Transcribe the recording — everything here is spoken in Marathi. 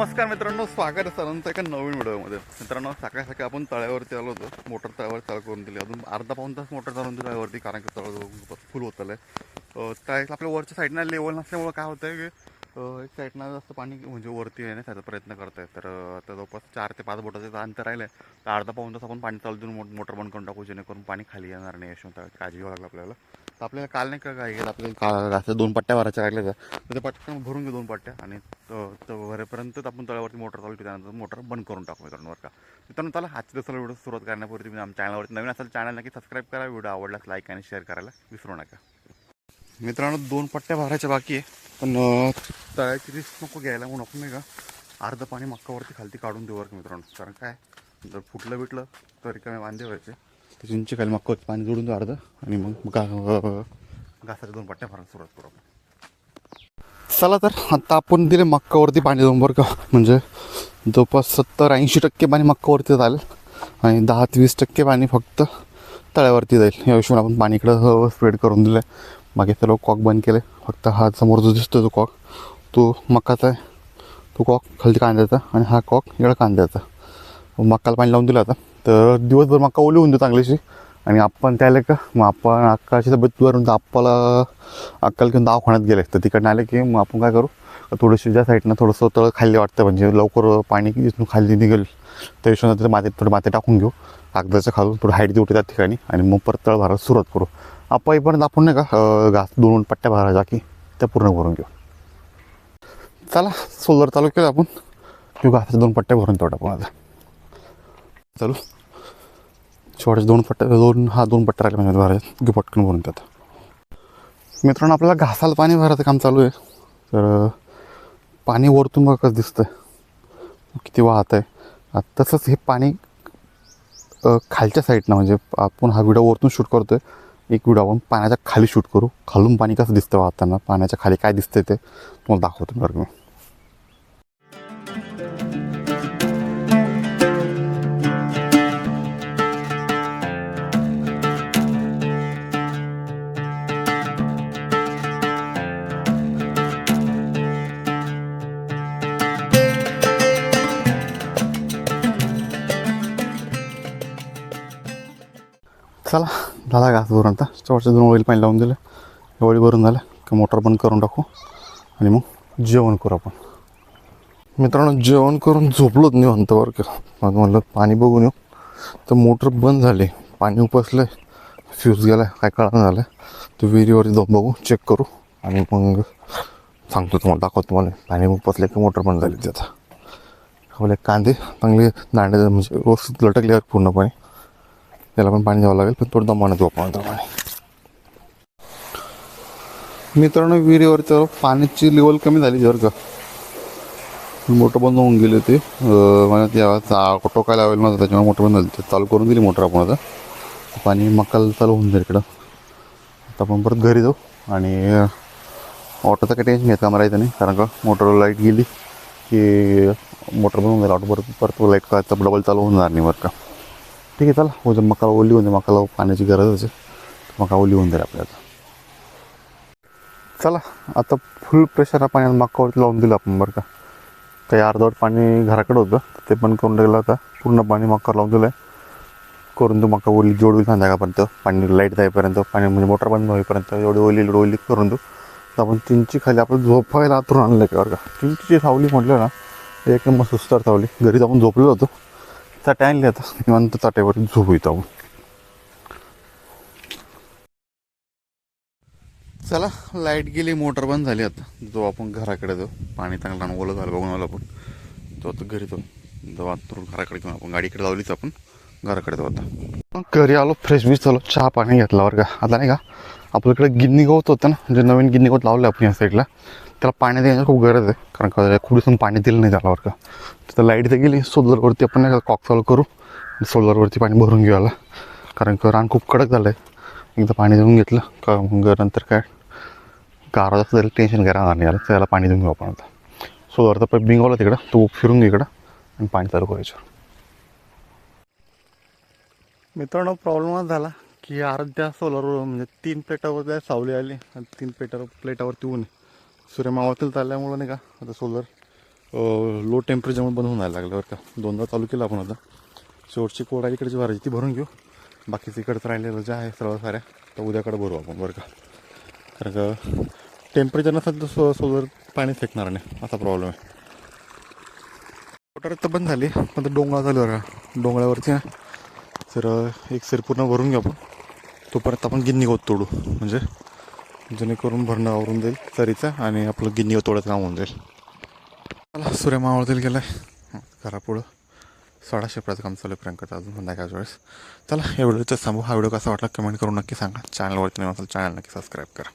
नमस्कार मित्रांनो स्वागत आहे सरांचं एका नवीन व्हिडिओमध्ये. मित्रांनो सकाळी सकाळी आपण तळ्यावरती आलो होतो. मोटर तळ्यावर चालू करून दिली. अजून अर्धा पाऊन तास मोटर चालवून दिली तळ्यावरती कारण की तळ फुल होत आलं आहे तळ्यात आपल्या वरच्या साईडनं लेवल नसल्यामुळं काय होतं आहे की एक साईडनं जास्त पाणी म्हणजे वरती येण्याचा प्रयत्न करत आहे तर आता जवळपास चार ते पाच बोटाचं अंतर राहिलं आहे तर अर्धा पाऊन तास आपण पाणी चालू देऊन मो- मोटर बंद करून टाकू जेणेकरून पाणी खाली येणार नाही यशवंत काळजी घ्यावं लागलं आपल्याला. तर आपल्याला काल नाही का काय केलं आपल्याला का दोन पट्ट्या भरायच्या राहिल्या तर ते पटकन भरून घेऊ दोन पट्ट्या आणि त- भरेपर्यंत आपण तळ्यावरती मोटर चालू त्यानंतर मोटर बंद करून टाकू मित्रांनो बरं का? मित्रांनो चला आजच्या दिवसाला व्हिडिओ सुरुवात करण्यापूर्वी तुम्ही आमच्या चॅनलवरती नवीन असेल चॅनल नक्की सबस्क्राईब करा. व्हिडिओ आवडल्यास लाईक आणि शेअर करायला विसरू नका. मित्रांनो दोन पट्ट्या भरायच्या बाकी आहे. पण तळ्याची रिस्क नको घ्यायला म्हणून आपण नाही का? अर्ध पाणी मक्कावरती खालती काढून देऊ बरं का मित्रांनो. कारण काय? जर फुटलं बिटलं तर रिकामे वांदे व्हायचे. तर चिंची खाली मक्कावरती पाणी जोडून देऊ अर्ध आणि मग गा घासाच्या दोन पट्ट्या भरायला सुरुवात करू आपण. चला तर आता आपण दिले मक्कावरती पाणी देऊन बरं का. म्हणजे जवळपास सत्तर ऐंशी टक्के पाणी मक्कावरती झालं आणि दहा ते वीस टक्के पाणी फक्त तळ्यावरती जाईल. या हिशोबाने आपण पाणी इकडं हो, हो, स्प्रेड करून दिलं आहे बाकी सर्व कॉक बंद केले फक्त हा समोर जो दिसतो तो कॉक तो मक्काचा आहे. तो कॉक खालती कांद्याचा आणि हा कॉक इकडं कांद्याचा. मक्काला पाणी लावून दिलं आता. तर दिवसभर मक्का ओली होऊन देऊ चांगलीशी. आणि आपण त्याला का मग आपण अक्काची तब्येत वरून आपल्याला अक्काला घेऊन दवाखान्यात गेले. तर तिकडनं आले की मग आपण काय करू? थोडंशी ज्या साईडनं थोडंसं तळ खाल्ले वाटतं. म्हणजे लवकर पाणी इथून खाली निघेल. त्या हिशोबाने तिथे मातीत थोडं माती टाकून घेऊ. कागदाच्या खालून थोडं हाईट देऊ त्या ठिकाणी. आणि मग परत तळ भरायला सुरुवात करू. आपण आपण नाही का घास दोन पट्ट्या भरायच्या की त्या पूर्ण भरून घेऊ. चला सोलर चालू केलं आपण. किंवा घासाच्या दोन पट्ट्या भरून तेवढा आपण आता. चालू. शेवटच्या दोन पट्ट्या दोन हा दोन पट्ट्या राहिले म्हणजे भरायचे की पटकन भरून त्यात. मित्रांनो आपल्याला घासाला पाणी भरायचं काम चालू आहे. तर पाणी वरतून बघा कसं आहे किती वाहत आहे. तसंच हे पाणी खालच्या साईडनं म्हणजे आपण हा व्हिडिओ वरतून शूट करतो आहे एक व्हिडिओ आपण पाण्याच्या खाली शूट करू. खालून पाणी कसं दिसतं वाहताना? पाण्याच्या खाली काय दिसतं ते तुम्हाला दाखवतो बरं मी. चला झाला घास भरून आता? शेवटच्या दोन ओळी पाणी लावून दिलं. हे ओळी भरून झालं. की मोटर बंद करून टाकू? आणि मग जेवण करू आपण. मित्रांनो जेवण करून झोपलोच नाही म्हणतो बरं का. मग म्हणलं पाणी बघून येऊ. तर मोटर बंद झाली. पाणी उपसलं फ्यूज गेला काय कळणं झालं. तर विहिरीवरती जाऊन बघू. चेक करू. आणि मग सांगतो तुम्हाला दाखवतो तुम्हाला. पाणी उपसले की मोटर बंद झाली त्याचा आपले कांदे चांगले दांडे म्हणजे व्यवस्थित लटकल्यावर पूर्णपणे. त्याला पण पाणी द्यावं लागेल. पण थोडं दमानं देऊ आपण पाणी. मित्रांनो विहिरीवर तर पाण्याची लेवल कमी झाली जर का. मोटर बंद होऊन गेली होती. मला त्या टोकायला लावेल नव्हतं त्याच्यामुळे मोटर बंद झाली. ते चालू करून दिली मोटर आपण आता. पाणी मक्काल चालू होऊन जाईल इकडं. आता आपण परत घरी जाऊ. आणि ऑटोचं काही टेन्शन घ्यायचं इथं नाही. कारण का मोटरवर लाइट गेली की मोटर बंद होऊन जाईल. ऑटो परत परत लाइट का डबल चालू होऊन जाणार नाही बरं का. ठीक आहे चला. हो, उद्या मकाला ओली होऊन जाईल मकाला पाण्याची गरज असेल मका ओली होऊन जाईल आपल्याला. चला आता फुल प्रेशर पाण्यात मकावरती लावून दिलं आपण बरं का. काही अर्धवट पाणी घराकडे होतं तर ते पण करून टाकलं आता. पूर्ण पाणी मका लावून दिलं आहे करून तो मका ओली जोड होईल संध्याकाळपर्यंत पाणी लाइट जाईपर्यंत पाणी म्हणजे मोटर बंद होईपर्यंत एवढी ओली ओली करून देऊ. तर आपण चिंची खाली आपण झोपायला आतून आणलं का बरं का? चिंचीची सावली म्हटलं ना एक मस्त सुस्तार सावली घरी जाऊन झोपलो होतो. चाटे आणली आता. निवांत चाट्यावर झोपू इथं चला लाइट गेली मोटर बंद झाली आता. जो आपण घराकडे जाऊ. पाणी चांगलं आणि ओलं झालं बघून आलो आपण. तो आता घरी जाऊ. जाऊ आतरून घराकडे घेऊन आपण गाडीकडे लावलीच आपण. घराकडे जाऊ आता. घरी आलो फ्रेश बीच झालो चहा पाणी घेतला बरं का. आता नाही का आपल्याकडे गिन्नी गवत होतं ना जे नवीन गिन्नी गवत लावलं आपण या साईडला त्याला पाणी देण्याची खूप गरज आहे. कारण का खूप दिवसून पाणी दिलं नाही त्याला का. तिथं लाइट तर गेली सोलरवरती आपण नाही का कॉक सॉल्व करू. सोलरवरती पाणी भरून घेऊ आला कारण का रान खूप कडक झालं आहे एकदा पाणी देऊन घेतलं का मग नंतर काय? गारा जास्त त्याला टेन्शन घ्यायला राहणार नाही याला. त्याला पाणी देऊन घेऊ आपण आता. सोलरचा पाईप बिंगवला तिकडं. तो फिरून घे इकडं आणि पाणी चालू करायचं मित्रांनो प्रॉब्लेमच झाला की अर्ध्या सोलरवर म्हणजे तीन प्लेटावर सावली आली आणि तीन प्लेटावर प्लेटावरती ऊन आहे. सूर्य मावातील चालल्यामुळं नाही का? आता सोलर लो टेम्परेचरमुळे बंद होऊन जायला लागलं बरं का. दोनदा चालू केलं आपण आता. शेवटची कोड आहे इकडची भरायची ती भरून घेऊ. बाकीचं इकडचं राहिलेलं जे आहे सर्व साऱ्या तर उद्याकडे भरू आपण बरं का. कारण का टेम्परेचर नसेल तर सो सोलर पाणी फेकणार नाही. असा प्रॉब्लेम आहे. मोटर तर बंद झाली पण तर डोंगळा झाली बरं का. डोंगळ्यावरती ना तर एक सर पूर्ण भरून घेऊ आपण. तोपर्यंत आपण गिन्नी गोत तोडू. म्हणजे जेणेकरून भरणं आवरून जाईल तरीचं आणि आपलं गिन्नी तोडत काम होऊन जाईल. चला सूर्य मावळतील गेलं आहे घरापुढं सोळा शेपराचं काम चालू आहे प्रियंकाचं अजून संध्याकाळच्या वेळेस चला एवढं तर सांगू हा व्हिडिओ कसा वाटला कमेंट करून नक्की सांगा. चॅनलवरती नाही असेल चॅनल नक्की सबस्क्राईब करा.